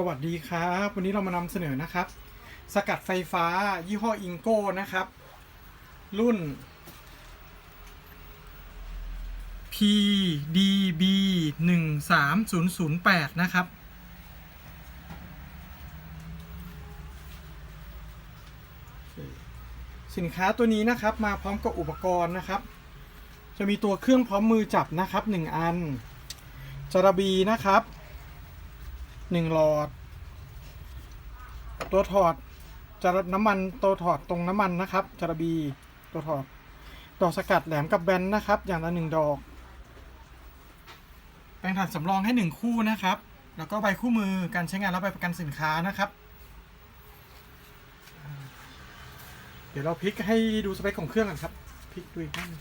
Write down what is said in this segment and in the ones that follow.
สวัสดีครับ วันนี้เรามานำเสนอนะครับ สกัดไฟฟ้ายี่ห้ออิงโก้นะครับ รุ่น PDB 1 3 0 0 8นะครับ สินค้าตัวนี้นะครับมาพร้อมกับอุปกรณ์นะครับ จะมีตัวเครื่องพร้อมมือจับนะครับ 1 อันจระบีนะครับ 1หลอด ตัวถอดจะน้ำมันตัวถอดตรงน้ำมันนะครับจระบีตัวถอดดอกสกัดแหลมกับแบนนะครับ อย่างละหนึ่งดอกแปรงถัดสำรองให้หนึ่งคู่นะครับ แล้วก็ใบคู่มือการใช้งานและใบประกันสินค้านะครับ เดี๋ยวเราพลิกให้ดูสเปคของเครื่องกันครับพลิกดูอีกนั่นง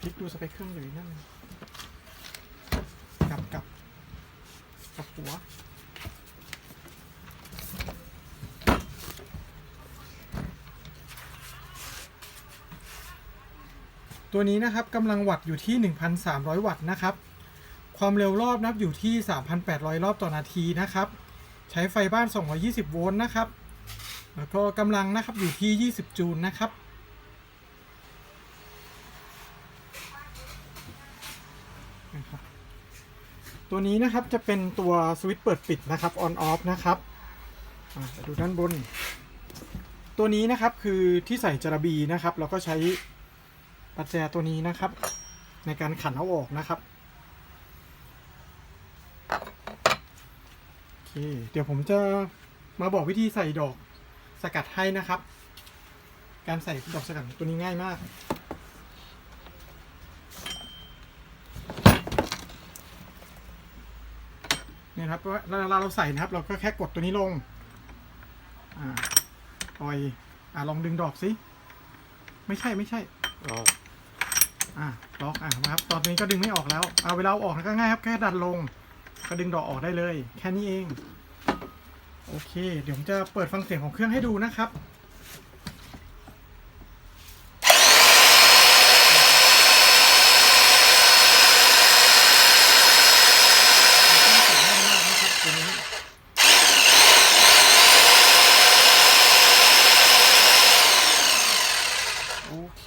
พลิกดูสเปคเครื่องอยู่อีกนั่นงกลับกลับ กับหัว ตัวนี้นะครับกำลังวัตต์อยู่ที่ 1,300 วัตต์นะครับ ความเร็วรอบนับอยู่ที่ 3,800 รอบต่อนาทีนะครับ ใช้ไฟบ้าน 220 โวลต์นะครับ แล้วก็กำลังนะครับอยู่ที่ 20 จูลนะครับนะครับ ตัวนี้นะครับจะเป็นตัวสวิตช์เปิดปิดนะครับ on off นะครับดูด้านบน ตัวนี้นะครับคือที่ใส่จระบีนะครับแล้วก็ใช้ประแจตัวนี้นะครับ ในการขันเอาออกนะครับโอเคเดี๋ยวผมจะมาบอกวิธีใส่ดอกสกัดให้นะครับ การใส่ดอกสกัดตัวนี้ง่ายมาก เนี่ยนะครับเวลาเราใส่นะครับ เราก็แค่กดตัวนี้ลงอ่าปล่อยอ่าลองดึงดอกสิไม่ใช่ไม่ใช่อ๋ออ่าล็อกอ่านะครับ ตอนนี้ก็ดึงไม่ออกแล้วเอาเวลาเอาออกก็ง่ายครับแค่ดันลง ก็ดึงดอกออกได้เลย แค่นี้เอง โอเค เดี๋ยวผมจะเปิดฟังเสียงของเครื่องให้ดูนะครับ โอเค